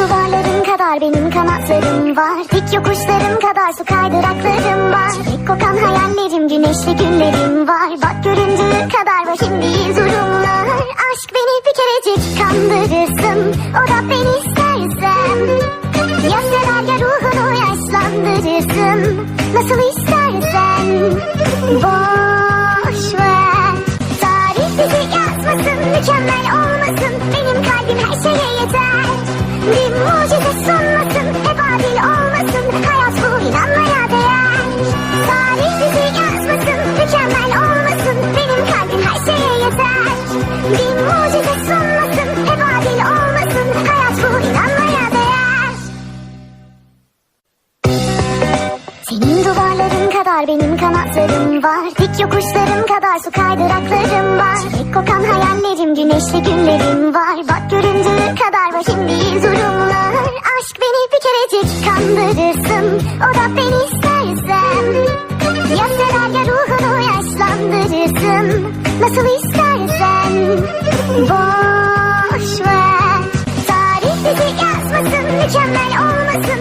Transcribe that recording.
duvarların kadar benim kanatlarım var. Dik yokuşlarım kadar su kaydıraklarım var. Tek kokan hayallerim güneşli günlerim var. Bak göründüğü kadar vahim durumlar. Aşk beni bir kerecik kandırırsın. O da beni istersem. Ya sever ya ruhunu yaşlandırırsın. Nasıl istersen. Boş ver. Tarih bizi yazmasın Mükemmel olmasın. Benim kalbim her şeye yeter Bir mucize sunmasın Hep adil olmasın Hayat bu inanmaya değer. Tarih yazmasın Mükemmel olmasın Benim kalbim her şeye yeter. Bir mucize sunmasın Hep adil olmasın Hayat bu inanmaya değer. Senin duvarların kadar benim kanatlarım var. Dik yokuşlarım kadar su kaydıraklarım var. Tek kokan hayallerim güneşli günlerim var. Bak o da beni istersen Ya severken ruhunu yaşlandırırsın. Nasıl istersen. Boş ver. Tarih bizi yazmasın mükemmel olmasın.